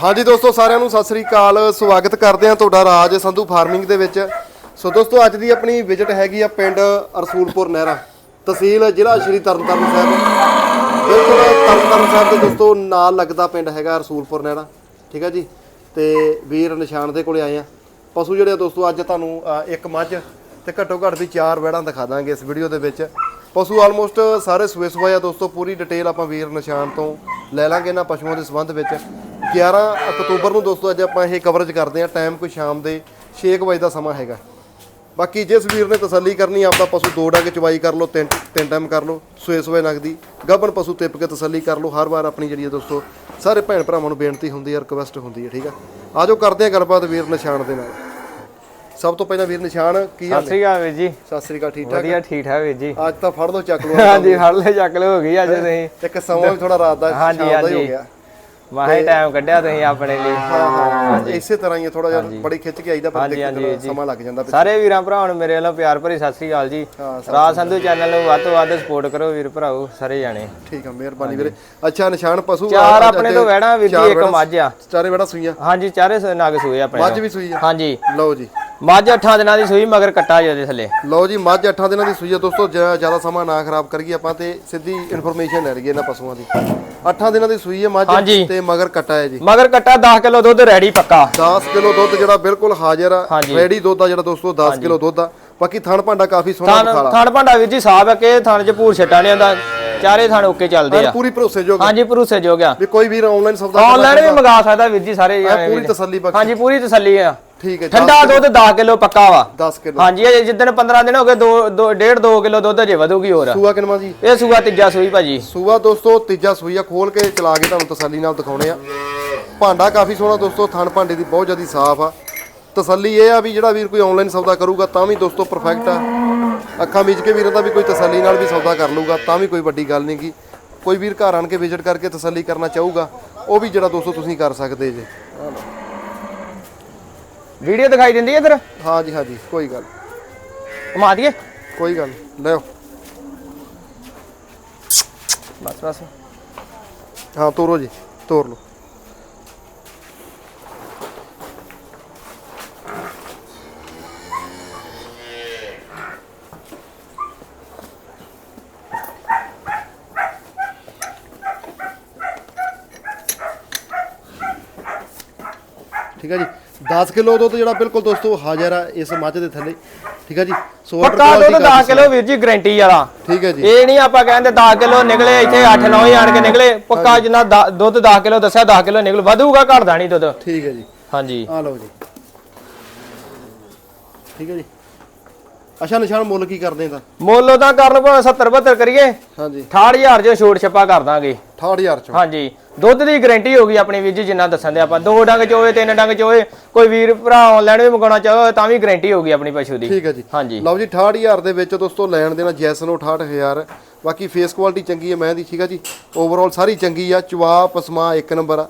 ਹਾਂਜੀ ਦੋਸਤੋ, ਸਾਰਿਆਂ ਨੂੰ ਸਤਿ ਸ੍ਰੀ ਅਕਾਲ। ਸਵਾਗਤ ਕਰਦੇ ਹਾਂ ਤੁਹਾਡਾ ਰਾਜ ਸੰਧੂ ਫਾਰਮਿੰਗ ਦੇ ਵਿੱਚ। ਸੋ ਦੋਸਤੋ, ਅੱਜ ਦੀ ਆਪਣੀ ਵਿਜ਼ਿਟ ਹੈਗੀ ਆ ਪਿੰਡ ਰਸੂਲਪੁਰ ਨਹਿਰਾ। ਤਹਿਸੀਲ ਜ਼ਿਲ੍ਹਾ ਸ਼੍ਰੀ ਤਰਨਤਾਰਨ ਸਾਹਿਬ। ਬਿਲਕੁਲ ਤਰਨਤਾਰਨ ਸਾਹਿਬ ਦੇ ਦੋਸਤੋ, ਨਾਲ ਲੱਗਦਾ ਪਿੰਡ ਹੈਗਾ ਰਸੂਲਪੁਰ ਨਹਿਰਾ। ਠੀਕ ਹੈ ਜੀ? ਤੇ ਵੀਰ ਨਿਸ਼ਾਨ ਦੇ ਕੋਲੇ ਆਏ ਆ। ਪਸ਼ੂ ਜਿਹੜੇ ਆ ਦੋਸਤੋ, ਅੱਜ ਤੁਹਾਨੂੰ ਇੱਕ ਮੱਝ ਤੇ ਘੱਟੋ ਘੱਟ ਵੀ ਚਾਰ ਵੈੜਾਂ ਦਿਖਾ ਦਾਂਗੇ ਇਸ ਵੀਡੀਓ ਦੇ ਵਿੱਚ। ਪਸ਼ੂ ਆਲਮੋਸਟ ਸਾਰੇ ਸੂਏ ਸੂਏ ਆ ਦੋਸਤੋ, ਪੂਰੀ ਡਿਟੇਲ ਆਪਾਂ ਵੀਰ ਨਿਸ਼ਾਨ ਤੋਂ ਲੈ ਲਾਂਗੇ ਇਹਨਾਂ ਪਸ਼ੂਆਂ ਦੇ ਸੰਬੰਧ ਵਿੱਚ। 11 ਅਕਤੂਬਰ ਨੂੰ ਦੋਸਤੋ ਅੱਜ ਆਪਾਂ ਇਹ ਕਵਰੇਜ ਕਰਦੇ ਆ ਟਾਈਮ ਕੋਈ ਸ਼ਾਮ ਦੇ 6 ਕੁ ਵਜੇ ਦਾ ਸਮਾਂ ਹੈਗਾ। ਬਾਕੀ ਜਿਸ ਵੀਰ ਨੇ ਤਸੱਲੀ ਕਰਨੀ ਆਪਦਾ ਪਸ਼ੂ ਦੋ ਡੰਗ ਚਵਾਈ ਕਰ ਲਓ ਤਿੰਨ ਤਿੰਨ ਟਾਈਮ ਕਰ ਲਓ ਸੂਏ ਸੂਏ ਨਗਦੀ ਗੱਭਣ ਪਸ਼ੂ ਤਿੱਪ ਕੇ ਤਸੱਲੀ ਕਰ ਲਓ ਹਰ ਵਾਰ ਆਪਣੀ ਜਿਹੜੀ ਹੈ ਦੋਸਤੋ ਸਾਰੇ ਭੈਣ ਭਰਾਵਾਂ ਨੂੰ ਬੇਨਤੀ ਹੁੰਦੀ ਹੈ ਰਿਕਵੈਸਟ ਹੁੰਦੀ ਹੈ ਠੀਕ ਆ? ਆਜੋ ਕਰਦੇ ਆ ਗੱਲਬਾਤ ਵੀਰ ਨਿਸ਼ਾਨ ਦੇ ਨਾਲ। ਸਭ ਤੋਂ ਪਹਿਲਾਂ ਵੀਰ ਨਿਸ਼ਾਨ ਕੀ ਹਾਲ ਸਤਿ ਸ੍ਰੀ ਅਕਾਲ ਵੀਰ ਜੀ। ਸਤਿ ਸ੍ਰੀ ਅਕਾਲ ਠੀਕ ਠਾਕ ਵਧੀਆ ਠੀਕ ਠਾਕ ਵੀਰ ਜੀ। ਅੱਜ ਤਾਂ ਫੜ ਲਓ ਚੱਕ ਲਓ। ਹਾਂਜੀ ਫੜ ਲੈ ਚੱਕ ਲਓ ਹੋ ਗਈ ਅੱਜ ਤੁਸੀਂ ਇੱਕ ਸਮਾਂ ਵੀ ਥੋੜਾ ਰਾਤ ਦਾ ਸ਼ਾਮ ਦਾ ਹੀ। ਗਿਆ। ਮਾਹੇ ਟਾਈਮ ਕੱਢਿਆ ਤੁਸੀਂ ਆਪਣੇ ਲਈ। ਹਾਂ ਇਸੇ ਤਰ੍ਹਾਂ ਹੀ ਥੋੜਾ ਜਿਹਾ ਬੜੀ ਖਿੱਚ ਕੇ ਆਈਦਾ ਪਰ ਹਾਂਜੀ, ਦੇਖੋ ਹਾਂਜੀ, ਚਲੋ ਜੀ। ਸਮਾਂ ਲੱਗ ਜਾਂਦਾ। ਸਾਰੇ ਵੀਰਾਂ ਭਰਾਵਾਂ ਨੂੰ ਮੇਰੇ ਵੱਲੋਂ ਪਿਆਰ ਭਰੀ ਸਤਿ ਸ੍ਰੀ ਅਕਾਲ ਜੀ। ਰਾਜ ਸੰਧੂ ਚੈਨਲ ਨੂੰ ਵੱਧ ਤੋਂ ਵੱਧ ਸਪੋਰਟ ਕਰੋ ਵੀਰ ਭਰਾਓ ਸਾਰੇ ਜਾਣੇ। ਠੀਕ ਆ ਮਿਹਰਬਾਨੀ ਵੀਰੇ। ਅੱਛਾ ਨਿਸ਼ਾਨ ਪਸ਼ੂ ਚਾਰ ਆਪਣੇ ਤੋਂ ਵਹਿਣਾ ਵੀਰ ਜੀ ਇੱਕ ਮੱਝ ਆ। ਚਾਰੇ ਵੜਾ ਸੂਈਆਂ? ਹਾਂਜੀ ਚਾਰੇ ਨਗ ਸੂਏ ਆਪਣੇ ਮੱਝ। ਵੀ ਸੂਈ ਆ? ਹਾਂਜੀ। ਲਓ ਜੀ। ਮੱਝ 8 ਦਿਨਾਂ ਦੀ ਸੂਈ ਮਗਰ ਕੱਟਾ ਜੀ ਉਹਦੇ ਥੱਲੇ। ਲਓ ਜੀ ਮੱਝ 8 ਦਿਨਾਂ ਦੀ ਸੂਈ ਆ ਦੋਸਤੋ ਜ਼ਿਆਦਾ ਸਮਾਂ ਨਾ ਖਰਾਬ ਕਰੀਏ ਆਪਾਂ ਤੇ ਸਿੱਧੀ ਇਨਫੋਰਮੇਸ਼ਨ ਲੈ ਲਈਏ ਇਹਨਾਂ ਪਸ਼ੂਆਂ ਦੀ। 8 ਦਿਨਾਂ ਦੀ ਸੂਈ ਹੈ ਮੱਝ ਹਾਂਜੀ। ਤੇ ਮਗਰ ਕੱਟਾ ਹੈ ਜੀ। ਮਗਰ ਕੱਟਾ 10 ਕਿਲੋ ਦੁੱਧ ਰੈਡੀ ਪੱਕਾ। 10 ਕਿਲੋ ਦੁੱਧ ਜਿਹੜਾ ਬਿਲਕੁਲ ਹਾਜ਼ਰ ਆ। ਹਾਂਜੀ। ਰੈਡੀ ਦੁੱਧ ਆ ਜਿਹੜਾ ਦੋਸਤੋ 10 ਕਿਲੋ ਦੁੱਧ ਆ। ਬਾਕੀ ਥਣ ਭਾਂਡਾ ਕਾਫੀ ਸੋਹਣਾ ਥਣ ਬਖਾਲਾ ਥਣ ਭਾਂਡਾ ਵੀਰ ਜੀ ਸਾਫ਼ ਹੈ ਕਿ ਥਣ ਚ ਭੂਰ ਛੱਟਾ ਨਹੀਂ ਆਉਂਦਾ ਚਾਰੇ ਥਣ ਓਕੇ ਚੱਲਦੇ ਆ। ਪੂਰੀ ਭਰੋਸੇਯੋਗ ਹਾਂਜੀ ਭਰੂਸੇ ਜੋ ਗਿਆ ਵੀ ਕੋਈ ਵੀਰ ਆਨਲਾਈਨ ਸੌਦਾ ਆਨਲਾਈਨ ਵੀ ਮੰਗਾ ਸਕਦਾ ਵੀਰ ਜੀ ਸਾਰੇ ਐ ਪੂਰੀ। ਤਸੱਲੀ ਬਖਸ਼। ਹਾਂਜੀ ਪੂਰੀ ਤਸੱਲੀ ਆ। ਠੀਕ ਹੈ ਠੰਡਾ ਦੁੱਧ 10 ਕਿਲੋ ਪੱਕਾ ਵਾ। 10 ਕਿਲੋ। ਹਾਂਜੀ ਇਹ ਜਿੱਦਣ 15 ਦਿਨ ਹੋ ਗਏ 2 1.5 2 ਕਿਲੋ ਦੁੱਧ ਅਜੇ ਵਧੂਗੀ ਹੋਰ। ਸੂਆ ਕਿਨਵਾ ਜੀ? ਇਹ ਸੂਆ ਤੀਜਾ ਸੂਈ ਭਾਜੀ। ਸੂਆ ਦੋਸਤੋ ਤੀਜਾ ਸੂਈਆ ਖੋਲ ਕੇ ਚਲਾ ਕੇ ਤੁਹਾਨੂੰ ਤਸੱਲੀ ਨਾਲ ਦਿਖਾਉਣੇ ਆ। ਭਾਂਡਾ ਕਾਫੀ ਸੋਹਣਾ ਦੋਸਤੋ ਥਣ ਭਾਂਡੇ ਦੀ ਬਹੁਤ ਜ਼ਿਆਦਾ ਸਾਫ਼ ਆ। ਤਸੱਲੀ ਇਹ ਆ ਵੀ ਜਿਹੜਾ ਵੀਰ ਕੋਈ ਆਨਲਾਈਨ ਸੌਦਾ ਕਰੂਗਾ ਤਾਂ ਵੀ ਦੋਸਤੋ ਪਰਫੈਕਟ ਆ। ਅੱਖਾਂ ਮੀਚ ਕੇ ਵੀਰਾਂ ਦਾ ਵੀ ਕੋਈ ਤਸੱਲੀ ਨਾਲ ਵੀ ਸੌਦਾ ਕਰ ਲੂਗਾ ਤਾਂ ਵੀ ਕੋਈ ਵੱਡੀ ਗੱਲ ਨਹੀਂ ਗੀ। ਕੋਈ ਵੀਰ ਘਰ ਆਣ ਕੇ ਵਿਜ਼ਿਟ ਕਰਕੇ ਤਸੱਲੀ ਕਰਨਾ ਚਾਹੂਗਾ ਉਹ ਵੀ ਜਿਹੜਾ ਦੋਸਤੋ ਤੁਸੀਂ ਕਰ ਸਕਦੇ ਜੇ। ਵੀਡੀਓ ਦਿਖਾਈ ਦਿੰਦੀ ਹੈ ਇਧਰ? ਹਾਂ ਜੀ ਹਾਂ ਜੀ ਕੋਈ ਗੱਲ ਘੁਮਾ ਦਈਏ? ਕੋਈ ਗੱਲ ਲਿਓ ਬਸ ਬਸ। ਹਾਂ ਤੋਰੋ ਜੀ ਤੋਰ ਲਓ। ਠੀਕ ਹੈ ਜੀ? 10 ਕਿਲੋ ਦੁੱਧ ਜਿਹੜਾ ਬਿਲਕੁਲ ਦੋਸਤੋ ਹਾਜ਼ਰ ਆ ਇਸ ਮੱਝ ਦੇ ਥੱਲੇ। ਠੀਕ ਹੈ ਜੀ? ਸੋ ਪੱਕਾ ਦੁੱਧ 10 ਕਿਲੋ ਵੀਰ ਜੀ ਗਰੰਟੀ ਵਾਲਾ। ਠੀਕ ਹੈ ਜੀ। ਇਹ ਨਹੀਂ ਆਪਾਂ ਕਹਿੰਦੇ 10 ਕਿਲੋ ਨਿਕਲੇ ਇੱਥੇ 8 9 ਹੀ ਆਣ ਕੇ ਨਿਕਲੇ। ਪੱਕਾ ਜਿੰਨਾ ਦੁੱਧ 10 ਕਿਲੋ ਦੱਸਿਆ 10 ਕਿਲੋ ਨਿਕਲ ਵਧੂਗਾ ਘਟਦਾ ਨਹੀਂ ਦੁੱਧ। ਠੀਕ ਹੈ ਜੀ। ਹਾਂਜੀ। ਆ ਲਓ ਜੀ। ਠੀਕ ਹੈ ਜੀ। ਅੱਛਾ ਨਿਸ਼ਾਨ ਮੁੱਲ ਕੀ ਕਰਦੇ ਇਹਦਾ ਮੁੱਲ ਉਹਦਾ ਕਰਨ ਭਾਵੇਂ 70 72 ਕਰੀਏ। ਹਾਂਜੀ। 68000 ਜੋ ਛੋਟ ਛੱਪਾ ਕਰ ਦਾਂਗੇ। 68000 ਚੋਂ ਹਾਂਜੀ। ਦੁੱਧ ਦੀ ਗਾਰੰਟੀ ਹੋਗੀ ਆਪਣੀ ਵੀਰ ਜੀ ਜਿੰਨਾ ਦੱਸਣ ਦੇ ਆਪਾਂ। ਦੋ ਡੰਗ ਚ ਹੋਵੇ ਤਿੰਨ ਡੰਗ ਚ ਹੋਵੇ ਕੋਈ ਵੀਰ ਭਰਾ ਆਨਲਾਈਨ ਵੀ ਮੰਗਾਉਣਾ ਚਾਹੋ ਤਾਂ ਵੀ ਗਾਰੰਟੀ ਹੋਗੀ ਆਪਣੀ ਪਸ਼ੂ ਦੀ। ਠੀਕ ਹੈ ਜੀ। ਹਾਂਜੀ। ਲਓ ਜੀ 68000 ਦੇ ਵਿੱਚ ਦੋਸਤੋ ਲੈਣ ਦੇਣਾ ਜੈਸਨੋ 68000 ਬਾਕੀ ਫੇਸ ਕੁਆਲਿਟੀ ਚੰਗੀ ਹੈ ਮੈਂ ਦੀ ਠੀਕ ਹੈ ਜੀ। ਓਵਰਆਲ ਸਾਰੀ ਚੰਗੀ ਆ ਚਵਾ ਪਸਮਾ ਇੱਕ ਨੰਬਰ ਆ।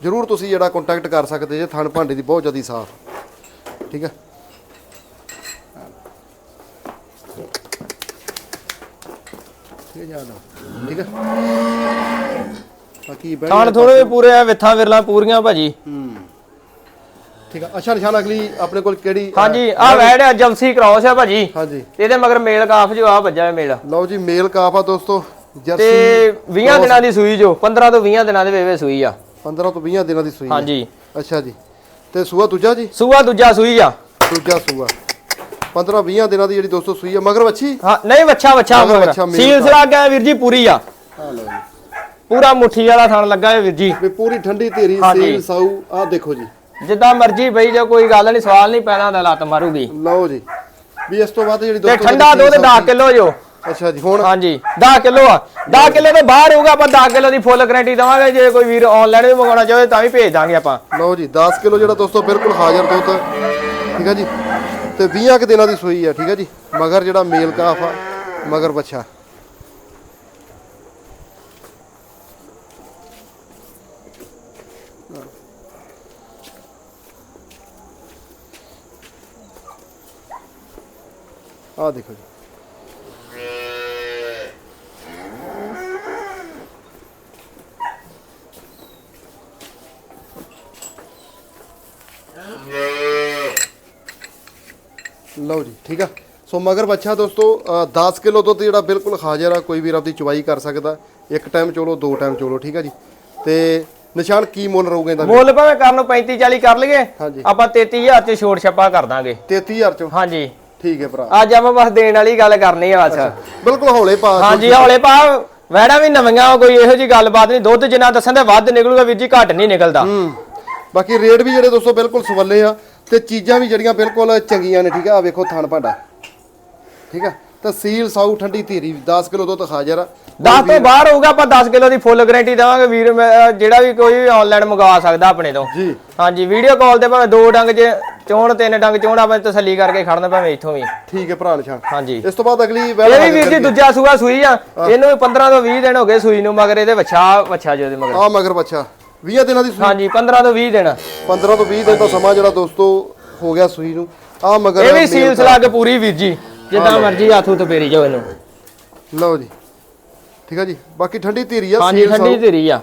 ਜਰੂਰ ਤੁਸੀਂ ਜਿਹੜਾ ਕੰਟੈਕਟ ਕਰ ਸਕਦੇ ਜੇ ਥਣ ਭਾਂਡੇ ਦੀ ਬਹੁਤ ਜ਼ਿਆਦਾ ਸਾਫ਼। ਠੀਕ ਹੈ ਠੀਕ ਹੈ ਜੀ ਆ ਲਓ। ਠੀਕ ਹੈ ਬਾਕੀ ਬੈਠ ਥਾਣ ਥੋੜੇ ਪੂਰੇ ਆ ਵਿਥਾਂ ਵਿਰਲਾਂ ਪੂਰੀਆਂ ਭਾਜੀ। ਠੀਕ ਹੈ ਅੱਛਾ ਨਿਸ਼ਾਨ ਅਗਲੀ ਆਪਣੇ ਕੋਲ ਕਿਹੜੀ ਹਾਂਜੀ ਆ ਵੈੜ ਆ ਜਲਸੀ ਕ੍ਰਾਸ ਆ ਭਾਜੀ। ਹਾਂਜੀ। ਇਹਦੇ ਮਗਰ ਮੇਲ ਕਾਫ ਜੋ ਆ ਵੱਜਾ ਹੈ ਮੇਲ। ਲਓ ਜੀ ਮੇਲ ਕਾਫ ਆ ਦੋਸਤੋ ਜਰਸੀ ਤੇ 20 ਦਿਨਾਂ ਦੀ ਸੂਈ ਜੋ 15 ਤੋਂ 20 ਦਿਨਾਂ ਦੇ ਵੇਵੇ ਸੂਈ ਆ। 15 ਤੋਂ 20 ਦਿਨਾਂ ਦੀ ਸੂਈ ਹੈ। ਹਾਂਜੀ। ਅੱਛਾ ਜੀ। ਤੇ ਸੂਆ ਦੂਜਾ ਜੀ? ਸੂਆ ਦੂਜਾ ਸੂਈ ਆ। ਦੂਜਾ ਸੂਆ। 15 20 ਦਿਨਾਂ ਦੀ ਜਿਹੜੀ ਦੋਸਤੋ ਸੂਈ ਹੈ ਮਗਰ ਵੱਛੀ? ਹਾਂ ਨਹੀਂ ਵੱਛਾ ਵੱਛਾ ਮਗਰ ਵੱਛਾ, ਮੇਲ ਸੀਲ ਸਲਾ ਗਿਆ ਵੀਰ ਜੀ ਪੂਰੀ ਆ। ਆ ਲਓ ਜੀ। ਪੂਰਾ ਮੁੱਠੀ ਵਾਲਾ ਥਣ ਲੱਗਾ ਹੈ ਵੀਰ ਜੀ। ਵੀ ਪੂਰੀ ਠੰਡੀ ਧੀਰੀ। ਸੀਲ ਸਾਊ ਆ ਦੇਖੋ ਜੀ। ਜਿੱਦਾਂ ਮਰਜ਼ੀ ਬਈ ਜੇ ਕੋਈ ਗੱਲ ਨਹੀਂ ਸਵਾਲ ਨਹੀਂ ਪੈਣਾ ਤਾਂ ਲੱਤ ਮਾਰੂਗੀ। ਲਓ ਜੀ। ਵੀ ਇਸ ਤੋਂ ਬਾਅਦ ਜਿਹੜੀ ਤੇ ਦੋਸਤੋ ਠੰਡਾ ਦੁੱਧ 10 ਕਿਲੋ ਜੋ। ਅੱਛਾ ਜੀ ਹੁਣ? ਹਾਂਜੀ 10 ਕਿਲੋ ਆ। 10 ਕਿਲੋ ਤੋਂ ਬਾਹਰ ਹੋਊਗਾ ਆਪਾਂ 10 ਕਿਲੋ ਦੀ ਫੁੱਲ ਗਾਰੰਟੀ ਦਵਾਂਗੇ। ਜੇ ਕੋਈ ਵੀਰ ਆਨਲਾਈਨ ਵੀ ਮੰਗਾਉਣਾ ਚਾਹੇ ਤਾਂ ਵੀ ਭੇਜ ਦਾਂਗੇ ਆਪਾਂ। ਲਓ ਜੀ 10 ਕਿਲੋ ਜਿਹੜਾ ਦੋਸਤੋ ਬਿਲਕੁਲ ਹਾਜ਼ਰ ਦੁੱਧ। ਠੀਕ ਹੈ ਜੀ। ਤੇ 20 ਕੁ ਦਿਨਾਂ ਦੀ ਸੂਈ ਹੈ ਠੀਕ ਹੈ ਜੀ? ਮਗਰ ਜਿਹੜਾ ਮੇਲ ਕਾਫ ਆ, ਮਗਰ ਬੱਚਾ ਆ ਦੇਖੋ ਜੀ। ਲਓ ਜੀ ਠੀਕ ਆ? ਸੋ ਮਗਰ ਬੱਚਾ ਦੋਸਤੋ ਅ, 10 ਕਿਲੋ ਦੁੱਧ ਜਿਹੜਾ ਬਿਲਕੁਲ ਹਾਜ਼ਰ ਆ ਕੋਈ ਵੀਰ ਆਪਦੀ ਚੁਵਾਈ ਕਰ ਸਕਦਾ। ਇੱਕ ਟਾਈਮ ਚੋਲੋ ਦੋ ਟਾਈਮ ਚੋਲੋ ਠੀਕ ਆ ਜੀ? ਤੇ ਨਿਸ਼ਾਨ ਕੀ ਮੁੱਲ ਰਹੂਗਾ ਇਹਦਾ? ਮੁੱਲ ਭਾਵੇਂ ਕਰਨ ਨੂੰ 35 40 ਕਰ ਲਈਏ। ਆਪਾਂ 33000 ਚ ਛੋਟ ਛੱਪਾ ਕਰ ਦਾਂਗੇ। 33000 ਚੋਂ? ਹਾਂਜੀ। ਠੀਕ ਹੈ ਭਰਾ। ਅੱਜ ਆਪਾਂ ਬਸ ਦੇਣ ਵਾਲੀ ਗੱਲ ਕਰਨੀ ਆ ਬਸ। ਬਿਲਕੁਲ ਹੌਲੇ ਪਾ। ਹਾਂਜੀ ਹੌਲੇ ਪਾ। ਵੈੜਾ ਵੀ ਨਵੀਆਂ ਕੋਈ ਇਹੋ ਜੀ ਗੱਲਬਾਤ ਨਹੀਂ। ਦੁੱਧ ਜਿੰਨਾ ਦੱਸਣ ਦੇ ਵੱਧ ਨਿਕਲੂਗਾ ਵੀਰ ਜੀ ਘੱਟ ਨਹੀਂ ਨਿਕਲਦਾ। ਹੂੰ। ਬਾਕੀ ਰੇਟ ਵੀ ਜਿਹੜੇ ਦੋਸਤੋ ਬਿਲਕੁਲ ਸਵੱਲੇ ਆ। ਤੇ ਚੀਜ਼ਾਂ ਵੀ ਜਿਹੜੀਆਂ ਬਿਲਕੁਲ ਚੰਗੀਆਂ ਨੇ ਠੀਕ ਆ? ਆ ਵੇਖੋ ਥਣ ਭਾਂਡਾ। ਠੀਕ ਆ? ਤਹਿਸੀਲ ਸਾਊ ਠੰਡੀ ਧੀਰੀ 10 ਕਿਲੋ ਦੁੱਧ ਹਾਜ਼ਰ ਆ। 10 ਤੋਂ ਬਾਹਰ ਹੋਊਗਾ ਆਪਾਂ 10 ਕਿਲੋ ਦੀ ਫੁੱਲ ਗਾਰੰਟੀ ਦੇਵਾਂਗੇ ਵੀਰ। ਮੈਂ- ਜਿਹੜਾ ਵੀ ਕੋਈ ਆਨਲਾਈਨ ਮੰਗਵਾ ਸਕਦਾ ਆਪਣੇ ਤੋਂ। ਜੀ। ਹਾਂਜੀ ਵੀਡੀਓ ਕਾਲ ਤੇ ਭਾਵੇਂ ਦੋ ਡੰਗ ਚ ਚੋਣ ਤਿੰਨ ਡੰਗ ਚੋਣ ਆਪਾਂ ਤਸੱਲੀ ਕਰਕੇ ਖੜਨਾ ਭਾਵੇਂ ਇੱਥੋਂ ਵੀ। ਠੀਕ ਹੈ ਭਰਾ ਨਿਸ਼ਾਨ। ਹਾਂਜੀ। ਇਸ ਤੋਂ ਬਾਅਦ ਅਗਲੀ ਇਹ ਵੈਲ ਵੀ ਵੀਰ ਜੀ ਦੂਜਾ ਸੂਆ ਸੂਈ ਆ। ਇਹਨੂੰ ਵੀ 15 ਤੋਂ 20 ਦਿਨ ਹੋ ਗਏ ਸੂਈ ਨੂੰ ਮਗਰ ਇਹਦੇ ਵੱਛਾ ਵੱਛਾ ਜੋ ਇਹਦੇ ਮਗਰ। ਆ ਮਗਰ ਬੱਚਾ 20 ਦਿਨਾਂ ਦੀ ਸੂਈ। ਹਾਂਜੀ 15 ਤੋਂ 20 ਦਿਨ। 15 ਤੋਂ 20 ਦਿਨ ਦਾ ਸਮਾਂ ਜਿਹੜਾ ਦੋਸਤੋ ਹੋ ਗਿਆ ਸੂਈ ਨੂੰ। ਆ ਮਗਰ ਇਹ ਵੀ ਸੀਲ ਸਲਾ ਕੇ ਪੂਰੀ ਵੀਰ ਜੀ ਜਿੱਦਾਂ ਮਰਜ਼ੀ ਹੱਥ ਉਤ ਫੇਰੀ ਜਾਓ ਇਹਨੂੰ। ਲਓ ਜੀ। ਠੀਕ ਆ ਜੀ? ਬਾਕੀ ਠੰਡੀ ਧੀਰੀ ਆ ਹਾਂਜੀ ਠੰਡੀ ਧੀਰੀ ਆ।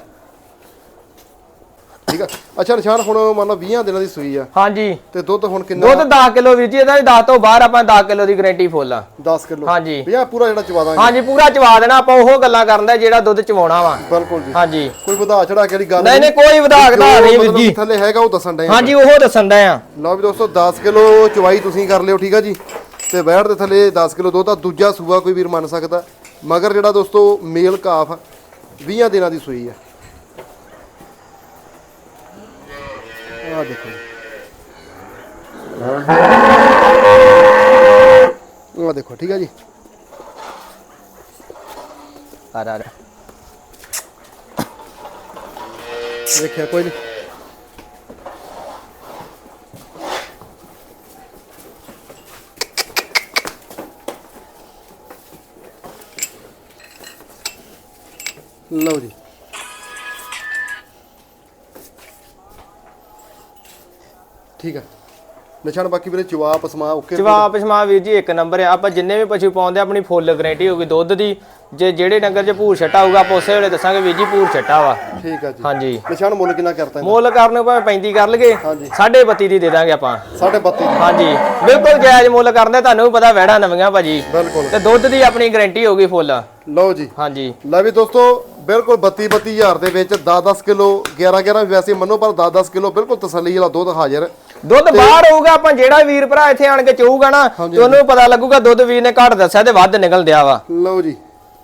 ਠੀਕ ਆ। ਅੱਛਾ ਨਿਸ਼ਾਨ ਹੁਣ ਮੰਨ ਲਓ 20 ਦਿਨਾਂ ਦੀ ਸੂਈ ਆ। ਹਾਂਜੀ। ਤੇ ਦੁੱਧ ਹੁਣ ਕਿੰਨਾ? ਦੁੱਧ 10 ਕਿਲੋ ਵੀਰ ਜੀ ਇਹਦਾ ਵੀ 10 ਤੋਂ ਬਾਹਰ ਆਪਾਂ 10 ਕਿਲੋ ਦੀ ਗਾਰੰਟੀ ਫੁੱਲ ਆ। 10 ਕਿਲੋ। ਹਾਂਜੀ। ਵੀ ਆ ਪੂਰਾ ਜਿਹੜਾ ਚਵਾ ਦਾਂਗੇ। ਹਾਂਜੀ ਪੂਰਾ ਚਵਾ ਦੇਣਾ ਆਪਾਂ ਉਹ ਗੱਲਾਂ ਕਰਨ ਦਾ ਜਿਹੜਾ ਦੁੱਧ ਚਵਾਉਣਾ ਵਾ। ਬਿਲਕੁਲ ਜੀ। ਹਾਂਜੀ। ਕੋਈ ਵਧਾ ਚੜਾ ਕੇ ਵਾਲੀ ਗੱਲ ਨਹੀਂ ਨਹੀਂ ਕੋਈ ਵਧਾ ਘਟਾ ਨਹੀਂ ਵੀਰ ਜੀ। ਥੱਲੇ ਹੈਗਾ ਉਹ ਦੱਸਣ ਦੇ ਹਾਂਜੀ ਉਹ ਦੱਸਣ ਦਾ ਆ। ਲਓ ਵੀ ਦੋਸਤੋ 10 ਕਿਲੋ ਚਵਾਈ ਤੁਸੀਂ ਕਰ ਲਿਓ ਠੀਕ ਆ ਜੀ। ਤੇ ਬੈਠ ਦੇ ਥੱਲੇ 10 ਕਿਲੋ ਦੁੱਧ ਆ। ਦੂਜਾ ਸੂਆ ਕੋਈ ਵੀਰ ਮੰਨ ਸਕਦਾ। ਮਗਰ ਜਿਹੜਾ ਦੋਸਤੋ ਮੇਲ ਕਾਫ 20 ਦਿਨਾਂ ਦੀ ਸੂਈ ਆ। ਆ ਦੇਖੋ ਆ ਦੇਖੋ ਠੀਕ ਆ ਜੀ। ਆ ਰਾ ਦੇਖਿਆ ਕੋਈ ਨਹੀਂ ਠੀਕ ਆ ਨਿਸ਼ਾਨ ਬਾਕੀ ਵੀਰੇ ਜਵਾਬ ਪਸਮਾ ਓਕੇ ਜਵਾਬ ਪਛਮਾ ਵੀਰ ਜੀ ਇੱਕ ਨੰਬਰ ਆ। ਆਪਾਂ ਜਿੰਨੇ ਵੀ ਪਸ਼ੂ ਪਾਉਂਦੇ ਆਪਣੀ ਫੁੱਲ ਗਾਰੰਟੀ ਹੋਊਗੀ ਦੁੱਧ ਦੀ। ਜੇ ਜਿਹੜੇ ਡੰਗਰ 'ਚ ਭੂਰ ਛੱਟਾ ਹੋਊਗਾ ਆਪਾਂ ਉਸੇ ਵੇਲੇ ਦੱਸਾਂਗੇ ਵੀਰ ਜੀ ਭੂਰ ਛੱਟਾ ਵਾ। ਠੀਕ ਆ ਜੀ। ਹਾਂਜੀ। ਨਿਸ਼ਾਨ ਮੁੱਲ ਕਿੰਨਾ ਕਰਤਾ? ਮੁੱਲ ਕਰਨ ਭਾਵੇਂ 35 ਕਰ ਹਾਂਜੀ। 32.5 ਦੀ ਦੇ ਦਾਂਗੇ ਆਪਾਂ। ਸਾਢੇ 32 ਹਾਂਜੀ। ਬਿਲਕੁਲ ਜਾਇਜ਼ ਮੁੱਲ ਕਰਦੇ ਤੁਹਾਨੂੰ ਵੀ ਪਤਾ ਵੈੜਾ ਨਵੀਆਂ ਭਾਜੀ। ਬਿਲਕੁਲ। ਤੇ ਦੁੱਧ ਦੀ ਆਪਣੀ ਗਾਰੰਟੀ ਹੋਊਗੀ ਫੁੱਲ। ਲਓ ਜੀ। ਹਾਂਜੀ। ਲੈ ਵੀ ਦੋਸਤੋ ਬਿਲਕੁਲ 32 32000 ਦੇ ਵਿੱਚ 10-10 ਕਿਲੋ 11-11 ਵੈਸੇ ਮੰਨੋ ਪਰ 10-10 ਕਿਲੋ ਬਿਲਕੁਲ ਤਸੱਲੀ ਵਾਲਾ ਦੁੱਧ ਹਾਜ਼ਰ ਦੁੱਧ ਬਾਹਰ ਹੋਊਗਾ ਆਪਾਂ ਜਿਹੜਾ ਵੀਰ ਭਰਾ ਇੱਥੇ ਆਣ ਕੇ ਚੋਊਗਾ ਨਾ ਤੇ ਉਹਨੂੰ ਪਤਾ ਲੱਗੂਗਾ ਦੁੱਧ ਵੀਰ ਨੇ ਘੱਟ ਦੱਸਿਆ ਤੇ ਵੱਧ ਨਿਕਲ ਦਿਆ ਵਾ। ਲਓ ਜੀ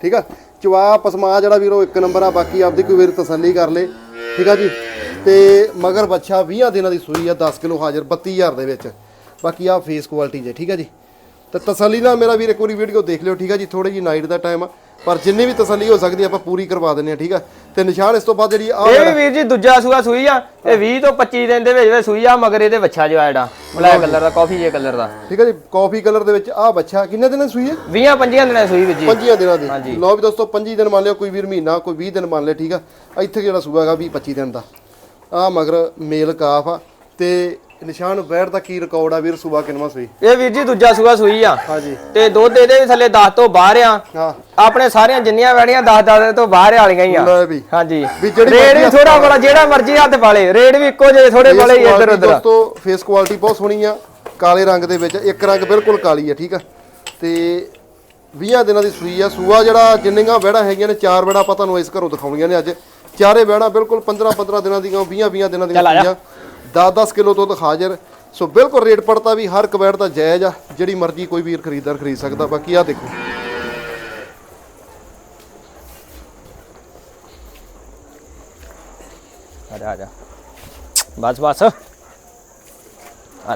ਠੀਕ ਆ? ਚਵਾ ਪਸਮਾ ਜਿਹੜਾ ਵੀਰੋ ਇੱਕ ਨੰਬਰ ਆ ਬਾਕੀ ਆਪਦੀ ਕੋਈ ਵੀਰ ਤਸੱਲੀ ਕਰ ਲੇ ਠੀਕ ਆ ਜੀ? ਤੇ ਮਗਰ ਬੱਚਾ 20 ਦਿਨਾਂ ਦੀ ਸੂਈ ਆ 10 ਕਿਲੋ ਹਾਜ਼ਰ 32000 ਦੇ ਵਿੱਚ। ਬਾਕੀ ਆ ਫੇਸ ਕੁਆਲਿਟੀ ਜੇ ਠੀਕ ਆ ਜੀ? ਤੇ ਤਸੱਲੀ ਨਾਲ ਮੇਰਾ ਵੀਰ ਇੱਕ ਵਾਰੀ ਵੀਡੀਓ ਦੇਖ ਲਿਓ ਠੀਕ ਆ ਜੀ? ਥੋੜੀ ਜੀ ਨਾਈਟ ਦਾ ਟਾਈਮ ਆ ਪਰ ਜਿੰਨੀ ਵੀ ਤਸੱਲੀ ਹੋ ਸਕਦੀ ਆਪਾਂ ਪੂਰੀ ਕਰਵਾ ਦਿੰਨੇ ਆ ਠੀਕ ਆ? ਤੇ ਨਿਸ਼ਾਨ ਇਸ ਤੋਂ ਬਾਅਦ ਜਿਹੜੀ ਆ ਇਹ ਵੀ ਵੀਰ ਜੀ ਦੂਜਾ ਸੂਆ ਸੂਈ ਆ। ਇਹ 20 ਤੋਂ 25 ਦਿਨ ਦੇ ਵਿੱਚ ਵਿੱਚ ਸੂਈ ਆ ਮਗਰ ਇਹਦੇ ਵੱਛਾ ਜੋ ਆ ਜਿਹੜਾ ਬਲੈਕ ਕਲਰ ਦਾ ਕਾਫੀ ਜੇ ਕਲਰ ਦਾ। ਠੀਕ ਆ ਜੀ ਕਾਫੀ ਕਲਰ ਦੇ ਵਿੱਚ ਆ ਬੱਚਾ ਕਿੰਨੇ ਦਿਨਾਂ ਸੂਈ ਹੈ? 20 25 ਦਿਨਾਂ ਸੂਈ ਵੀਰ ਜੀ। ਪੰਜੀਆਂ ਦਿਨਾਂ ਦੀ। ਲਓ ਵੀ ਦੋਸਤੋ 25 ਦਿਨ ਮੰਨ ਲਿਓ ਕੋਈ ਵੀਰ ਮਹੀਨਾ ਕੋਈ 20 ਦਿਨ ਮੰਨ ਲਿਓ ਠੀਕ ਆ। ਇੱਥੇ ਜਿਹੜਾ ਸੂਆ ਹੈਗਾ 20 25 ਦਿਨ ਦਾ। ਆ ਮਗਰ ਮੇਲ ਕਾਫ ਆ ਤੇ ਨਿਸ਼ਾਨ ਬੈਠ ਦਾ ਕੀ ਰਿਕਾਰਡ ਆ ਵੀਰ? ਸੂਆ ਕਿੰਨਵਾਂ ਸੂਈ? ਇਹ ਵੀਰ ਜੀ ਦੂਜਾ ਸੂਆ ਸੂਈ ਆ। ਹਾਂਜੀ। ਤੇ ਦੁੱਧ ਇਹਦੇ ਵੀ ਥੱਲੇ 10 ਤੋਂ ਬਾਹਰ ਆ। ਹਾਂ। ਆਪਣੇ ਸਾਰੀਆਂ ਜਿੰਨੀਆਂ ਵੈੜੀਆਂ 10 10 ਤੋਂ ਬਾਹਰ ਵਾਲੀਆਂ ਹੀ ਆ। ਲੈ ਵੀ। ਹਾਂਜੀ। ਵੀ ਜਿਹੜੀ ਰੇਟ ਵੀ ਮਰਜ਼ੀ ਥੋੜਾ ਬੜਾ ਜਿਹੜਾ ਮਰਜ਼ੀ ਹੱਥ ਪਾਲੇ ਰੇਟ ਵੀ ਇੱਕੋ ਜਿਹੇ ਥੋੜੇ ਬੜੇ Face ਇੱਧਰ ਉੱਧਰ ਦੋਸਤੋ ਫੇਸ ਕੁਆਲਿਟੀ ਬਹੁਤ ਸੋਹਣੀ ਆ। ਕਾਲੇ ਰੰਗ ਦੇ ਵਿੱਚ ਇੱਕ ਰੰਗ ਬਿਲਕੁਲ ਕਾਲੀ ਆ ਠੀਕ ਆ। ਤੇ 20 ਦਿਨਾਂ ਦੀ ਸੂਈ ਆ। ਸੂਆ ਜਿਹੜਾ ਜਿੰਨੀਆਂ ਵਹਿੜਾਂ ਹੈਗੀਆਂ ਨੇ ਚਾਰ ਵਹਿੜਾਂ ਆਪਾਂ ਤੁਹਾਨੂੰ ਇਸ ਘਰੋਂ ਦਿਖਾਉਣੀਆਂ ਨੇ ਅੱਜ। ਚਾਰੇ ਵਹਿੜਾਂ ਬਿਲਕੁਲ 15 15 ਦਿਨਾਂ ਦੀਆਂ 20 20 ਦਿਨਾਂ ਦੀਆਂ ਚੱਲ ਆ ਜਾ। ਸੂਈਆਂ 10 10 ਕਿਲੋ ਤੋਂ ਹਾਜ਼ਰ। ਸੋ ਬਿਲਕੁਲ ਰੇਟ ਪੜਤਾ ਵੀ ਹਰ ਕਵੈੜ ਦਾ ਜਾਇਜ਼ ਆ ਜਿਹੜੀ ਮਰਜ਼ੀ ਕੋਈ ਵੀਰ ਖਰੀਦਦਾਰ ਖਰੀਦ ਸਕਦਾ। ਬਾਕੀ ਆ ਦੇਖੋ। ਆ ਜਾ ਆ ਜਾ। ਬਸ ਬਸ।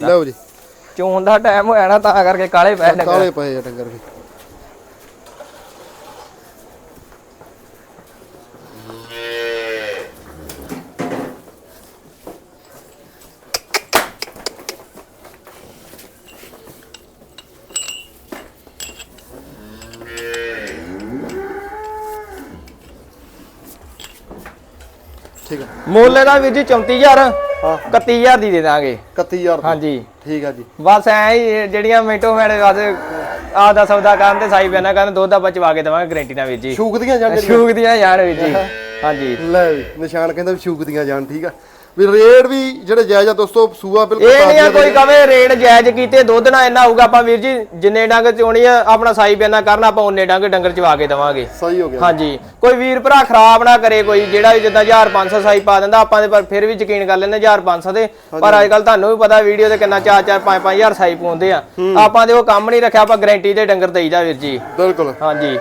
ਲਓ ਜੀ। ਚੋਣ ਦਾ ਟਾਈਮ ਹੋਇਆ ਨਾ ਤਾਂ ਕਰਕੇ ਕਾਲੇ ਪੈ ਨੇ ਕਾਲੇ ਪਏ ਆ ਡੰਗਰ ਵੀ। ਮੁੱਲ ਇਹਦਾ ਵੀਰ ਜੀ 34000 ਹਾਂ। 31000 ਦੀ ਦੇ ਦਾਂਗੇ। 31000 ਹਾਂਜੀ। ਠੀਕ ਆ ਜੀ। ਬਸ ਐ ਹੀ ਜਿਹੜੀਆਂ ਮਿੰਟੋ ਮਿੰਟ ਬਸ ਆਹ ਦਾ ਸੌਦਾ ਕਰਨ ਤੇ ਸਾਈ ਬਿਆਨਾ ਕਰਨ ਦੁੱਧ ਆਪਾਂ ਚਵਾ ਕੇ ਦੇਵਾਂਗੇ ਗਰੰਟੀ ਨਾਲ ਵੀਰ ਜੀ। ਸ਼ੂਕ ਦੀਆਂ ਜਾਣ ਜਿਹੜੀਆਂ? ਸ਼ੂਕ ਦੀਆਂ ਯਾਰ ਵੀਰ ਜੀ। ਹਾਂਜੀ। ਲੈ ਨਿਸ਼ਾਨ ਕਹਿੰਦਾ ਵੀ ਸ਼ੂਕ ਦੀਆਂ ਜਾਣ ਠੀਕ ਆ। ਵੀ ਰੇਟ ਵੀ ਜਿਹੜੇ ਜਾਇਜ਼ ਆ ਦੋਸਤੋ ਸੂਆ ਬਿਲਕੁਲ ਇਹ ਨਹੀਂ ਆ ਕੋਈ ਕਵੇ ਰੇਟ ਜਾਇਜ਼ ਕੀਤੇ ਦੁੱਧ ਨਾ ਇੰਨਾ ਹੋਊਗਾ ਆਪਾਂ ਵੀਰ ਜੀ ਜਿੰਨੇ ਡੰਗ ਚੋਣੀ ਆ ਆਪਣਾ ਸਾਈ ਬਿਆਨਾ ਕਰਨਾ ਆਪਾਂ ਉਹਨੇ ਡੰਗ ਡੰਗਰ ਚਵਾ ਕੇ ਦਵਾਂਗੇ। ਸਹੀ ਹੋ ਗਿਆ। ਹਾਂਜੀ। ਕੋਈ ਵੀਰ ਭਰਾ ਖਰਾਬ ਨਾ ਕਰੇ ਕੋਈ ਜਿਹੜਾ ਵੀ ਜਿੱਦਾਂ 1500 ਸਾਈ ਪਾ ਦਿੰਦਾ ਆਪਾਂ ਦੇ ਪਰ ਫਿਰ ਵੀ ਯਕੀਨ ਕਰ ਲੈਂਦੇ 1500 ਦੇ। ਪਰ ਅੱਜ ਕੱਲ ਤੁਹਾਨੂੰ ਵੀ ਪਤਾ ਵੀਡੀਓ ਤੇ ਕਿੰਨਾ 4-4 5-5000 ਸਾਈ ਪਾਉਂਦੇ ਆ। ਆਪਾਂ ਦੇ ਉਹ ਕੰਮ ਨਹੀਂ ਰੱਖਿਆ ਆਪਾਂ ਗਾਰੰਟੀ ਤੇ ਡੰਗਰ ਦੇਈਦਾ ਵੀਰ ਜੀ। ਬਿਲਕੁਲ। ਹਾਂਜੀ।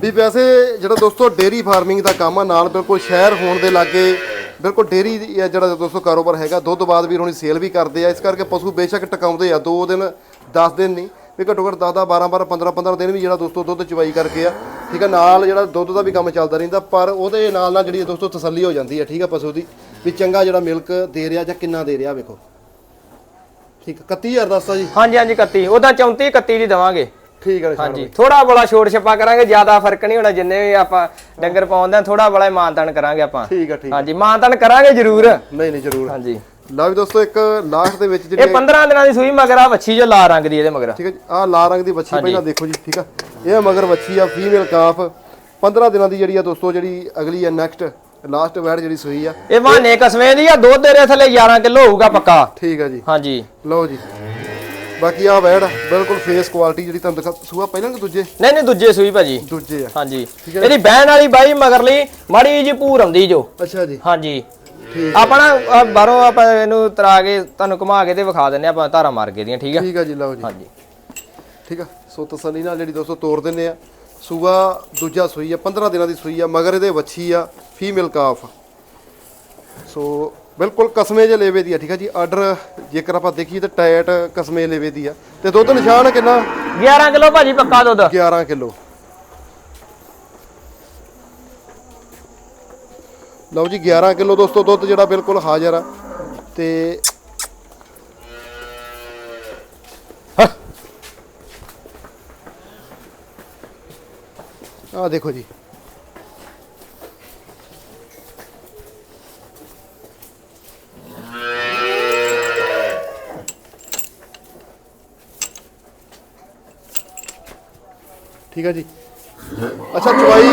ਵੀ ਵੈਸੇ ਜਿਹੜਾ ਦੋਸਤੋ ਡੇਰੀ ਫਾਰਮਿੰਗ ਦਾ ਕੰਮ ਆ, ਨਾਲ ਬਿਲਕੁਲ ਸ਼ਹਿਰ ਹੋਣ ਦੇ ਲਾਗੇ ਬਿਲਕੁਲ ਡੇਰੀ ਦੀ ਜਿਹੜਾ ਦੋਸਤੋ ਕਾਰੋਬਾਰ ਹੈਗਾ, ਦੁੱਧ ਬਾਅਦ ਵੀ ਹੋਣੀ ਸੇਲ ਵੀ ਕਰਦੇ ਆ। ਇਸ ਕਰਕੇ ਪਸ਼ੂ ਬੇਸ਼ੱਕ ਟਿਕਾਉਂਦੇ ਆ 2 ਦਿਨ 10 ਦਿਨ ਨਹੀਂ, ਵੀ ਘੱਟੋ ਘੱਟ 10 10 12 12 15 15 ਦਿਨ ਵੀ ਜਿਹੜਾ ਦੋਸਤੋ ਦੁੱਧ ਚਵਾਈ ਕਰਕੇ ਆ। ਠੀਕ ਆ, ਨਾਲ ਜਿਹੜਾ ਦੁੱਧ ਦਾ ਵੀ ਕੰਮ ਚੱਲਦਾ ਰਹਿੰਦਾ, ਪਰ ਉਹਦੇ ਨਾਲ ਨਾਲ ਜਿਹੜੀ ਦੋਸਤੋ ਤਸੱਲੀ ਹੋ ਜਾਂਦੀ ਹੈ ਠੀਕ ਆ ਪਸ਼ੂ ਦੀ, ਵੀ ਚੰਗਾ ਜਿਹੜਾ ਮਿਲਕ ਦੇ ਰਿਹਾ ਜਾਂ ਕਿੰਨਾ ਦੇ ਰਿਹਾ, ਵੇਖੋ। ਠੀਕ ਆ 31000 ਦੱਸਦਾ ਜੀ। ਹਾਂਜੀ ਹਾਂਜੀ 31 ਉਹਦਾ 34 31 ਦੀ ਦਵਾਂਗੇ। ਠੀਕ ਹੈ ਹਾਂਜੀ ਥੋੜਾ ਬੜਾ ਛੋਟ ਛਪਾ ਕਰਾਂਗੇ ਜ਼ਿਆਦਾ ਫ਼ਰਕ ਨਹੀਂ ਹੋਣਾ ਜਿੰਨੇ ਵੀ ਆਪਾਂ ਡੰਗਰ ਪਾਉਂਦੇ ਆ ਥੋੜਾ ਬੜਾ ਮਾਨਤਾਨ ਕਰਾਂਗੇ ਆਪਾਂ। ਠੀਕ ਆ ਠੀਕ ਹਾਂਜੀ ਮਾਨਤਾਨ ਕਰਾਂਗੇ ਜ਼ਰੂਰ। ਨਹੀਂ ਨਹੀਂ ਜ਼ਰੂਰ। ਹਾਂਜੀ। ਲਓ ਵੀ ਦੋਸਤੋ ਇੱਕ ਲਾਸਟ ਦੇ ਵਿੱਚ ਜਿਹੜੀ ਇਹ 15 ਦਿਨਾਂ ਦੀ ਸੂਈ ਮਗਰ ਆ ਵੱਛੀ ਜੋ ਲਾਲ ਰੰਗ ਦੀ ਇਹਦੇ ਮਗਰ। ਠੀਕ ਹੈ ਜੀ ਆਹ ਲਾਲ ਰੰਗ ਦੀ ਵੱਛੀ ਪਹਿਲਾਂ ਦੇਖੋ ਜੀ ਠੀਕ ਆ। ਇਹ ਮਗਰ ਵੱਛੀ ਆ ਫੀਮੇਲ ਕਾਫ 15 ਦਿਨਾਂ ਦੀ ਜਿਹੜੀ ਆ ਦੋਸਤੋ ਜਿਹੜੀ ਅਗਲੀ ਆ ਨੈਕਸਟ ਲਾਸਟ ਵੈੜ ਜਿਹੜੀ ਸੂਈ ਆ। ਇਹ ਬਹਾਨੇ ਕਸਵੇਂ ਦੀ ਆ ਦੁੱਧ ਦੇ ਥੱਲੇ 11 ਕਿਲੋ ਹੋਊਗਾ ਪੱਕਾ। ਠੀਕ ਆ ਜੀ। ਹਾਂਜੀ। ਲਓ ਜੀ। ਬਾਕੀ ਆ ਵੈੜ ਬਿਲਕੁਲ ਫੇਸ ਕੁਆਲਿਟੀ ਜਿਹੜੀ ਤੁਹਾਨੂੰ ਦਿਖਾ ਸੂਆ ਪਹਿਲਾਂ ਕਿ ਦੂਜੇ? ਨਹੀਂ ਨਹੀਂ ਦੂਜੇ ਸੂਈ ਭਾਜੀ। ਦੂਜੇ ਆ। ਹਾਂਜੀ। ਇਹਦੀ ਬਹਿਣ ਵਾਲੀ ਬਾਈ ਮਗਰ ਲਈ ਮਾੜੀ ਜੀ ਭੂਰ ਆਉਂਦੀ ਜੋ। ਅੱਛਾ ਜੀ। ਹਾਂਜੀ। ਠੀਕ ਆਪਾਂ ਨਾ ਆਹ ਬਾਹਰੋਂ ਆਪਾਂ ਇਹਨੂੰ ਤਰਾ ਕੇ ਤੁਹਾਨੂੰ ਘੁਮਾ ਕੇ ਤੇ ਵਿਖਾ ਦਿੰਨੇ ਆਪਾਂ ਧਾਰਾ ਮਾਰ ਕੇ ਦੀਆਂ ਠੀਕ ਆ? ਠੀਕ ਆ ਜੀ ਲਓ ਜੀ। ਹਾਂਜੀ। ਠੀਕ ਆ। ਸੋ ਤਸੱਲੀ ਨਾਲ ਜਿਹੜੀ ਦੋਸਤੋ ਤੋੜ ਦਿੰਨੇ ਆ। ਸੂਆ ਦੂਜਾ ਸੂਈ ਆ 15 ਦਿਨਾਂ ਦੀ ਸੂਈ ਆ ਮਗਰ ਇਹਦੇ ਵੱਛੀ ਆ ਫੀਮੇਲ ਕਾਫ ਸੋ ਬਿਲਕੁਲ ਕਸਮੇ ਜੇ ਲੇਵੇ ਦੀ ਆ ਠੀਕ ਆ ਜੀ। ਆਰਡਰ ਜੇਕਰ ਆਪਾਂ ਦੇਖੀਏ ਤਾਂ ਟਾਇਟ ਕਸਮੇ ਲੇਵੇ ਦੀ ਆ। ਤੇ ਦੁੱਧ ਨਿਸ਼ਾਨ ਕਿੰਨਾ? 11 ਕਿਲੋ ਭਾਜੀ ਪੱਕਾ ਦੁੱਧ। 11 ਕਿਲੋ। ਲਓ ਜੀ 11 ਕਿਲੋ ਦੋਸਤੋ ਦੁੱਧ ਜਿਹੜਾ ਬਿਲਕੁਲ ਹਾਜ਼ਰ ਆ। ਤੇ ਆਹ ਦੇਖੋ ਜੀ। ਠੀਕ ਆ ਜੀ। ਅੱਛਾ ਚਵਾਈ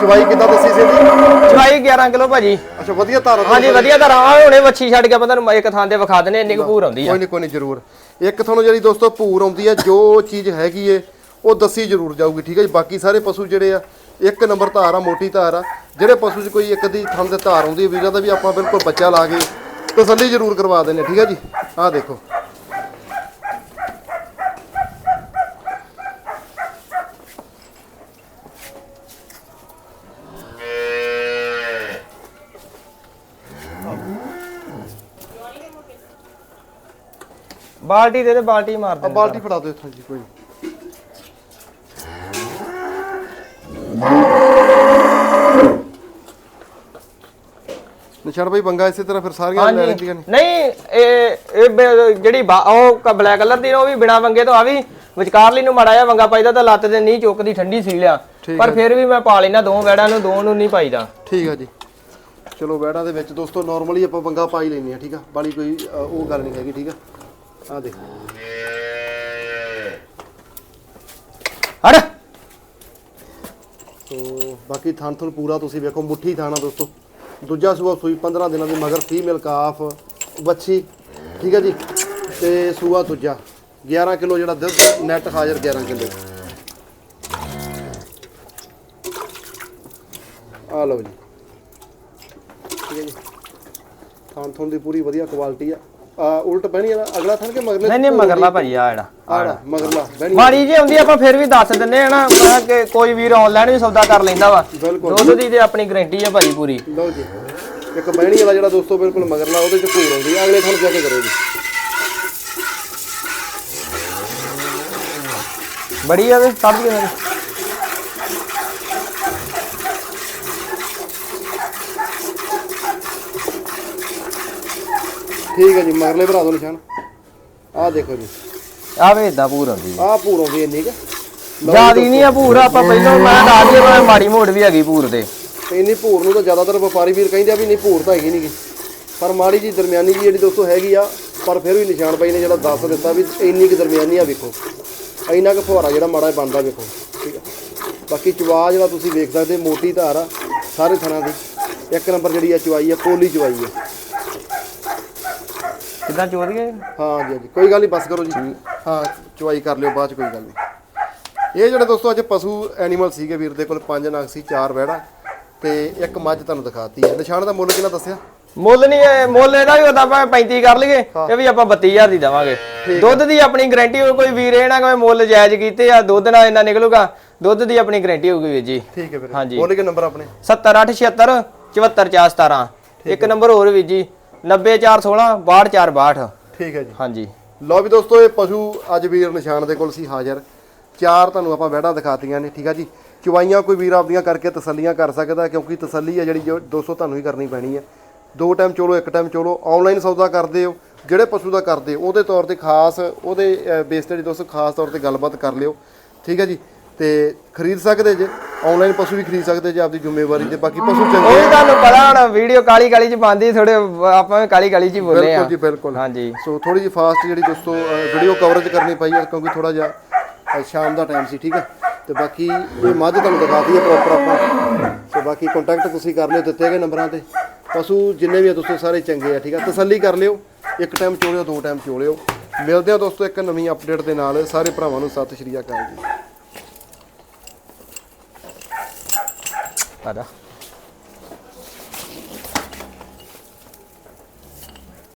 ਚਵਾਈ ਕਿੱਦਾਂ ਦੱਸੀ ਸੀ ਜੀ ਚਵਾਈ 11 ਕਿਲੋ ਭਾਜੀ। ਅੱਛਾ ਵਧੀਆ ਧਾਰਾ ਤੋਂ ਹਾਂਜੀ ਵਧੀਆ ਧਾਰਾ। ਆ ਹੁਣੇ ਵੱਛੀ ਛੱਡ ਕੇ ਆਪਾਂ ਤੁਹਾਨੂੰ ਇੱਕ ਥਾਂ ਤੇ ਵਿਖਾ ਦਿੰਨੇ ਇੰਨੀ ਕੁ ਭੂਰ ਆਉਂਦੀ ਆ। ਕੋਈ ਨਹੀਂ ਕੋਈ ਨਹੀਂ ਜ਼ਰੂਰ। ਇੱਕ ਤੁਹਾਨੂੰ ਜਿਹੜੀ ਦੋਸਤੋ ਭੂਰ ਆਉਂਦੀ ਹੈ ਜੋ ਚੀਜ਼ ਹੈਗੀ ਏ ਉਹ ਦੱਸੀ ਜ਼ਰੂਰ ਜਾਊਗੀ ਠੀਕ ਹੈ ਜੀ। ਬਾਕੀ ਸਾਰੇ ਪਸ਼ੂ ਜਿਹੜੇ ਆ ਇੱਕ ਨੰਬਰ ਧਾਰ ਆ ਮੋਟੀ ਧਾਰ ਆ। ਜਿਹੜੇ ਪਸ਼ੂ 'ਚ ਕੋਈ ਇੱਕ ਦੀ ਥਣ ਤੇ ਧਾਰ ਆਉਂਦੀ ਹੈ ਵੀਰਾਂ ਦਾ ਵੀ ਆਪਾਂ ਬਿਲਕੁਲ ਬੱਚਾ ਲਾ ਕੇ ਤਸੱਲੀ ਜ਼ਰੂਰ ਕਰਵਾ ਦਿੰਨੇ ਠੀਕ ਹੈ ਜੀ। ਆਹ ਦੇਖੋ। ਬਾਲਟੀ ਦੇ ਦੇ ਬਾਲਟੀ ਮਾਰ ਆ ਦੇ ਬਾਲਟੀ ਫੜਾ ਦਿਓ ਇੱਥੋਂ ਜੀ ਕੋਈ। ਨਿਸ਼ਾਨ ਭਾਈ ਬੰਗਾ ਇਸੇ ਤਰ੍ਹਾਂ ਫਿਰ ਸਾਰੀਆਂ ਲੈ ਲੈਂਦੀਆਂ ਨੇ। ਨਹੀਂ ਇਹ ਇਹ ਬ- ਜਿਹੜੀ ਬਾ- ਉਹ ਬਲੈਕ ਕਲਰ ਦੀ ਨਾ ਉਹ ਵੀ ਬਿਨਾ ਵੰਗੇ ਤੋਂ ਆ ਵੀ ਵਿਚਕਾਰਲੀ ਨੂੰ ਮਾੜਾ ਜਿਹਾ ਵੰਗਾ ਪਾਈਦਾ ਤਾਂ ਲੱਤ ਦੇ ਨਹੀਂ ਚੁੱਕਦੀ ਠੰਡੀ ਸੀ ਲਿਆ। ਪਰ ਫਿਰ ਵੀ ਮੈਂ ਪਾ ਲੈਣਾ ਦੋ ਵੈੜਾਂ ਨੂੰ ਦੋ ਨੂੰ ਨਹੀਂ ਪਾਈਦਾ। ਠੀਕ ਆ ਜੀ। ਚਲੋ ਬੈੜਾਂ ਦੇ ਵਿੱਚ ਦੋਸਤੋ ਨਾਰਮਲੀ ਆਪਾਂ ਬੰਗਾ ਪਾ ਹੀ ਲੈਂਦੇ ਆ ਠੀਕ ਆ? ਬਾਲੀ ਕੋਈ ਅ, ਉਹ ਗੱਲ ਨਹੀਂ ਹੈਗੀ ਠੀਕ ਆ? ਆ ਦੇਖੋ। ਸੋ ਬਾਕੀ ਥਣ ਥਣ ਪੂਰਾ ਤੁਸੀਂ ਵੇਖੋ ਮੁੱਠੀ ਥਾਣਾ ਦੋਸਤੋ। ਦੂਜਾ ਸੂਆ ਸੂਈ 15 ਦਿਨਾਂ ਦੀ ਮਗਰ ਫੀਮੇਲ ਕਾਫ ਬੱਚੀ ਠੀਕ ਹੈ ਜੀ? ਤੇ ਸੂਆ ਦੂਜਾ 11 ਕਿਲੋ ਜਿਹੜਾ ਦੁੱਧ ਨੈਟ ਹਾਜ਼ਰ 11 ਕਿਲੋ। ਆ ਲਓ ਜੀ। ਠੀਕ ਹੈ ਜੀ। ਥਣ ਥਣ ਦੀ ਪੂਰੀ ਵਧੀਆ ਕੁਆਲਿਟੀ ਆ। ਉਲਟ ਬਹਿਣੀ ਆ ਅਗਲਾ ਥਣ ਕੇ ਮਗਰਲੇ ਨਹੀਂ ਨਹੀਂ ਮਗਰਲਾ ਭਾਜੀ ਆ ਜਿਹੜਾ ਆੜਾ ਮਗਰਲਾ ਬਹਿਣੀ ਮਾੜੀ ਜੀ ਆਉਂਦੀ ਆਪਾਂ ਫਿਰ ਵੀ ਦੱਸ ਦਿੰਨੇ ਆ ਨਾ ਮੈਂ ਕਿ ਕੋਈ ਵੀਰ ਆਨਲਾਈਨ ਵੀ ਸੌਦਾ ਕਰ ਲੈਂਦਾ ਵਾ। ਬਿਲਕੁਲ। ਦੁੱਧ ਦੀ ਤੇ ਆਪਣੀ ਗਾਰੰਟੀ ਆ ਭਾਜੀ ਪੂਰੀ। ਲਓ ਜੀ ਇੱਕ ਬਹਿਣੀ ਵਾਲਾ ਜਿਹੜਾ ਦੋਸਤੋ ਬਿਲਕੁਲ ਮਗਰਲਾ ਉਹਦੇ ਚ ਭੂਰ ਆਉਂਦੀ ਆ। ਅਗਲੇ ਥਣ ਜਾ ਕੇ ਕਰੋ ਜੀ। ਬੜੀ ਆ ਵੇ ਸਭ ਦੀ ਮੇਰੀ ਠੀਕ ਹੈ ਜੀ ਮਗਰਲੇ ਭਰਾ ਦੋ ਨਿਸ਼ਾਨ। ਆਹ ਦੇਖੋ ਜੀ। ਆ ਵੇ ਇਦਾਂ ਪੂਰ ਆਉਂਦੀ ਆਹ ਭੂਰ ਆਉਂਦੀ ਇੰਨੀ ਕਿ। ਜਿਆਦੀ ਨਹੀਂ ਆ ਪੂਰ ਆਪਾਂ ਪਹਿਲਾਂ ਮੈਂ ਦੱਸ ਦਈਏ ਮੈਂ ਮਾੜੀ ਮੋੜ ਵੀ ਹੈਗੀ ਪੂਰ ਤੇ। ਇੰਨੀ ਭੂਰ ਨੂੰ ਤਾਂ ਜ਼ਿਆਦਾਤਰ ਵਪਾਰੀ ਵੀਰ ਕਹਿੰਦੇ ਆ ਵੀ ਨਹੀਂ ਭੂਰ ਤਾਂ ਹੈਗੀ ਨਹੀਂਗੀ ਪਰ ਮਾੜੀ ਜੀ ਦਰਮਿਆਨੀ ਜੀ ਜਿਹੜੀ ਦੋਸਤੋ ਹੈਗੀ ਆ ਪਰ ਫਿਰ ਵੀ ਨਿਸ਼ਾਨ ਬਾਈ ਨੇ ਜਿਹੜਾ ਦੱਸ ਦਿੱਤਾ ਵੀ ਇੰਨੀ ਕਿ ਦਰਮਿਆਨੀ ਆ ਵੇਖੋ। ਇੰਨਾ ਕੁ ਫੁਹਾਰਾ ਜਿਹੜਾ ਮਾੜਾ ਬਣਦਾ ਵੇਖੋ। ਠੀਕ ਆ। ਬਾਕੀ ਚਵਾ ਜਿਹੜਾ ਤੁਸੀਂ ਵੇਖ ਸਕਦੇ ਮੋਟੀ ਧਾਰ ਆ ਸਾਰੇ ਥਣਾਂ ਦੀ ਇੱਕ ਨੰਬਰ ਜਿਹੜੀ ਆ ਚਵਾਈ ਆ ਪੋਲੀ ਚਵਾਈ ਆ। ਕਿਦਾਂ ਚੋਦ ਗਏ ਹਾਂ ਜੀ ਜੀ। ਕੋਈ ਗੱਲ ਨਹੀਂ ਬਸ ਕਰੋ ਜੀ। ਹਾਂ ਚੁਆਈ ਕਰ ਲਿਓ ਬਾਅਦ ਚ ਕੋਈ ਗੱਲ ਨਹੀਂ ਇਹ ਜਿਹੜੇ ਦੋਸਤੋ ਅੱਜ ਪਸ਼ੂ ਐਨੀਮਲ ਸੀਗੇ ਵੀਰ ਦੇ ਕੋਲ ਪੰਜ ਨਗ ਸੀ ਚਾਰ ਵਹਿੜਾ ਤੇ ਇੱਕ ਮੱਝ ਤੁਹਾਨੂੰ ਦਿਖਾਤੀ ਹੈ। ਨਿਸ਼ਾਨ ਦਾ ਮੁੱਲ ਕਿੰਨਾ ਦੱਸਿਆ? ਮੁੱਲ ਨਹੀਂ ਇਹ ਮੁੱਲ ਇਹਦਾ ਵੀ ਉਹਦਾ ਆਪਾਂ 35 ਕਰ ਲਈਏ ਇਹ ਵੀ ਆਪਾਂ 32000 ਦੀ ਦੇਵਾਂਗੇ। ਦੁੱਧ ਦੀ ਆਪਣੀ ਗਾਰੰਟੀ ਹੋ ਕੋਈ ਵੀਰ ਇਹ ਨਾ ਕੋਈ ਮੁੱਲ ਜਾਇਜ਼ ਕੀਤੇ ਆ ਦੁੱਧ ਨਾਲ ਇੰਨਾ ਨਿਕਲੂਗਾ ਦੁੱਧ ਦੀ ਆਪਣੀ ਗਾਰੰਟੀ ਹੋਊਗੀ ਵੀਰ ਜੀ। ਠੀਕ ਹੈ ਵੀਰੇ। ਹਾਂਜੀ। ਬੋਲੇ ਕਿ ਨੰਬਰ ਆਪਣੇ? 70876 74417 ਇੱਕ ਨੰਬਰ ਹੋਰ ਵੀ ਜੀ 90416 62462 ਠੀਕ ਹੈ ਜੀ। ਹਾਂਜੀ। ਲਓ ਵੀ ਦੋਸਤੋ ਇਹ ਪਸ਼ੂ ਅੱਜ ਵੀਰ ਨਿਸ਼ਾਨ ਦੇ ਕੋਲ ਸੀ ਹਾਜ਼ਰ। ਚਾਰ ਤੁਹਾਨੂੰ ਆਪਾਂ ਵਹਿੜਾ ਦਿਖਾਤੀਆਂ ਨੇ ਠੀਕ ਆ ਜੀ? ਚੁਵਾਈਆਂ ਕੋਈ ਵੀਰ ਆਪਦੀਆਂ ਕਰਕੇ ਤਸੱਲੀਆਂ ਕਰ ਸਕਦਾ ਕਿਉਂਕਿ ਤਸੱਲੀ ਹੈ ਜਿਹੜੀ ਜੋ 200 ਤੁਹਾਨੂੰ ਹੀ ਕਰਨੀ ਪੈਣੀ ਹੈ ਦੋ ਟਾਈਮ ਚੋਲੋ ਇੱਕ ਟਾਈਮ ਚੋਲੋ ਆਨਲਾਈਨ ਸੌਦਾ ਕਰਦੇ ਹੋ ਜਿਹੜੇ ਪਸ਼ੂ ਦਾ ਕਰਦੇ ਉਹਦੇ ਤੌਰ ਤੇ ਖਾਸ ਉਹਦੇ ਬੇਸ ਤੇ ਦੋਸਤੋ ਖਾਸ ਤੌਰ ਤੇ ਗੱਲਬਾਤ ਕਰ ਲਿਓ ਠੀਕ ਹੈ ਜੀ? ਤੇ ਖਰੀਦ ਸਕਦੇ ਜੇ? ਆਨਲਾਈਨ ਪਸ਼ੂ ਵੀ ਖਰੀਦ ਸਕਦੇ ਜੇ ਆਪਦੀ ਜ਼ਿੰਮੇਵਾਰੀ ਤੇ ਬਾਕੀ ਪਸ਼ੂ ਉਹ ਚੰਗੇ ਵੀ ਤੁਹਾਨੂੰ ਪਤਾ ਹੁਣ ਵੀਡੀਓ ਕਾਲੀ ਕਾਲੀ ਚ ਪਾਉਂਦੀ ਥੋੜੇ ਆਪਾਂ ਵੀ ਕਾਲੀ ਕਾਲੀ ਚ ਹੀ ਬੋਲੇ ਆ। ਬਿਲਕੁਲ ਜੀ ਬਿਲਕੁਲ। ਹਾਂਜੀ। ਸੋ ਥੋੜੀ ਜਿਹੀ ਫਾਸਟ ਜਿਹੜੀ ਦੋਸਤੋ ਵੀਡੀਓ ਕਵਰੇਜ ਕਰਨੀ ਪਈ ਹੈ ਕਿਉਂਕਿ ਥੋੜਾ ਜਿਹਾ ਅ, ਸ਼ਾਮ ਦਾ ਟਾਈਮ ਸੀ ਠੀਕ ਹੈ ਤੇ ਬਾਕੀ ਇਹ ਮੱਝ ਤੁਹਾਨੂੰ ਦਿਖਾਤੀ ਹੈ ਪ੍ਰੋਪਰ ਆਪਾਂ। ਸੋ ਬਾਕੀ ਕੰਟੈਕਟ ਤੁਸੀਂ ਕਰ ਲਿਓ ਦਿੱਤੇ ਗਏ ਨੰਬਰਾਂ ਤੇ। ਪਸ਼ੂ ਜਿੰਨੇ ਵੀ ਆ ਦੋਸਤੋ ਸਾਰੇ ਚੰਗੇ ਆ ਠੀਕ ਹੈ ਤਸੱਲੀ ਕਰ ਲਿਓ ਇੱਕ ਟਾਈਮ ਚੋਲਿਓ ਦੋ ਟਾਈਮ ਚੋਲਿਓ। ਮਿਲਦੇ ਆ ਦੋਸਤੋ ਇੱਕ ਨਵੀਂ ਅਪਡੇਟ ਦੇ ਨਾਲ। ਸਾਰੇ ਭਰਾਵਾਂ ਨੂੰ ਸਤਿ ਸ਼੍ਰੀ ਅਕਾਲ ਜੀ। 好的